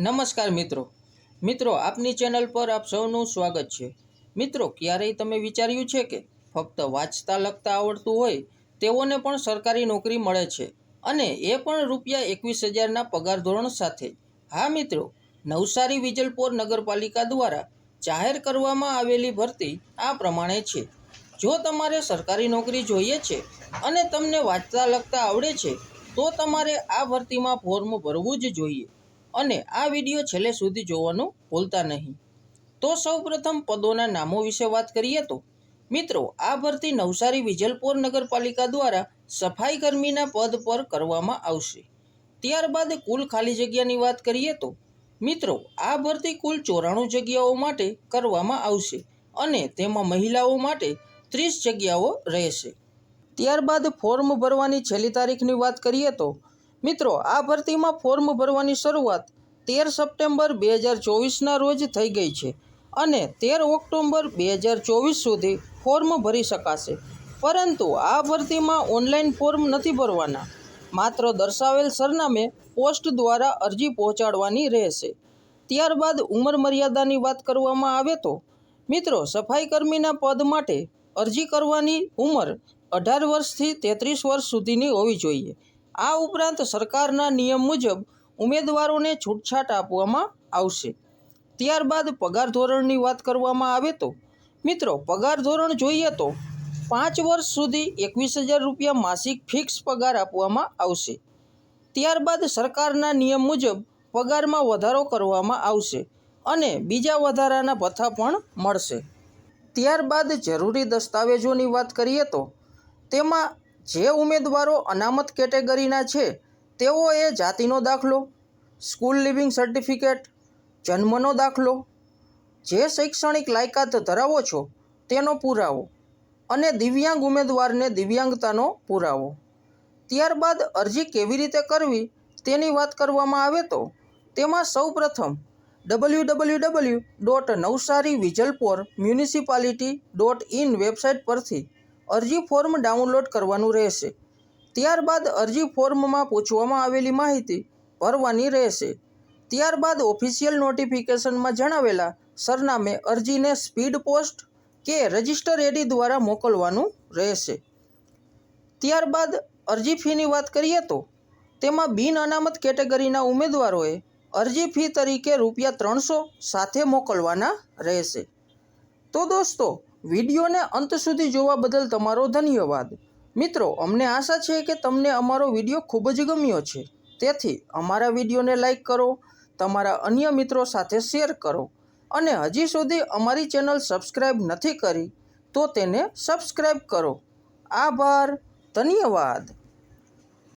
નમસ્કાર મિત્રો. મિત્રો, આપની ચેનલ પર આપ સૌનું સ્વાગત છે. મિત્રો, ક્યારેય તમે વિચાર્યું છે કે ફક્ત વાંચતા, લખતા આવડતું હોય તેઓને પણ સરકારી નોકરી મળે છે અને એ પણ રૂપિયા એકવીસ હજારના પગાર ધોરણ સાથે. હા, મિત્રો, નવસારી વિજલપોર નગરપાલિકા દ્વારા જાહેર કરવામાં આવેલી ભરતી આ પ્રમાણે છે. જો તમારે સરકારી નોકરી જોઈએ છે અને તમને વાંચતા, લખતા આવડે છે, તો તમારે આ ભરતીમાં ફોર્મ ભરવું જ જોઈએ. અને આ વીડિયો છેલ્લે સુધી જોવાનું ભૂલતા નહીં. તો સૌપ્રથમ પદોના નામો વિશે વાત કરીએ તો, મિત્રો, આ ભરતી નવસારી વિજલપોર નગરપાલિકા દ્વારા સફાઈ કર્મીના પદ પર કરવામાં આવશે. ત્યારબાદ કુલ ખાલી જગ્યાની વાત કરીએ તો, મિત્રો, આ ભરતી કુલ ચોરાણું જગ્યાઓ માટે કરવામાં આવશે અને તેમાં મહિલાઓ માટે ત્રીસ જગ્યાઓ રહેશે. ત્યારબાદ ફોર્મ ભરવાની છેલ્લી તારીખની વાત કરીએ તો મિત્રો, આ ભરતીમાં ફોર્મ ભરવાની શરૂઆત તેર સપ્ટેમ્બર બે હજાર ચોવીસના રોજ થઈ ગઈ છે અને તેર ઓક્ટોબર બે હજાર ચોવીસ સુધી ફોર્મ ભરી શકાશે. પરંતુ આ ભરતીમાં ઓનલાઈન ફોર્મ નથી ભરવાના. માત્ર દર્શાવેલ સરનામે પોસ્ટ દ્વારા અરજી પહોંચાડવાની રહેશે. ત્યારબાદ ઉંમર મર્યાદાની વાત કરવામાં આવે તો, મિત્રો સફાઈ કર્મીના પદ માટે અરજી કરવાની ઉંમર અઢાર વર્ષથી તેત્રીસ વર્ષ સુધીની હોવી જોઈએ. આ ઉપરાંત સરકારના નિયમ મુજબ ઉમેદવારોને છૂટછાટ આપવામાં આવશે. ત્યારબાદ પગાર ધોરણની વાત કરવામાં આવે તો, મિત્રો, પગાર ધોરણ જોઈએ તો પાંચ વર્ષ સુધી એકવીસ હજાર રૂપિયા માસિક ફિક્સ પગાર આપવામાં આવશે. ત્યારબાદ સરકારના નિયમ મુજબ પગારમાં વધારો કરવામાં આવશે અને બીજા વધારાના ભથ્થા પણ મળશે. ત્યારબાદ જરૂરી દસ્તાવેજોની વાત કરીએ તો, તેમાં જે ઉમેદવારો અનામત કેટેગરીના છે, તેઓએ જાતિનો દાખલો, સ્કૂલ લિવિંગ સર્ટિફિકેટ, જન્મનો દાખલો, જે શૈક્ષણિક લાયકાત ધરાવો છો તેનો પુરાવો અને દિવ્યાંગ ઉમેદવારને દિવ્યાંગતાનો પુરાવો. ત્યારબાદ અરજી કેવી રીતે કરવી તેની વાત કરવામાં આવે તો, તેમાં સૌપ્રથમ W W W dot Navsari Vijalpore municipality dot in website પરથી અરજી ફોર્મ ડાઉનલોડ કરવાનું રહેશે. ત્યારબાદ અરજી ફોર્મમાં પૂછવામાં આવેલી માહિતી ભરવાની રહેશે. ત્યારબાદ ઓફિશિયલ નોટિફિકેશનમાં જણાવેલા સરનામે અરજીને સ્પીડ પોસ્ટ કે રજિસ્ટર એડી દ્વારા મોકલવાનું રહેશે. ત્યારબાદ અરજી ફીની વાત કરીએ તો, તેમાં બિન અનામત કેટેગરીના ઉમેદવારોએ અરજી ફી તરીકે રૂપિયા ત્રણસો સાથે મોકલવાના રહેશે. તો દોસ્તો વિડીયોને અંત સુધી જોવા બદલ તમારો ધન્યવાદ. મિત્રો, અમને આશા છે કે તમને અમારો વીડિયો ખૂબ જ ગમ્યો છે. તેથી, અમારા વિડીયોને લાઈક કરો, તમારા અન્ય મિત્રો સાથે શેર કરો અને હજી સુધી અમારી ચેનલ સબસ્ક્રાઈબ નથી કરી તો તેને સબસ્ક્રાઈબ કરો. આભાર, ધન્યવાદ.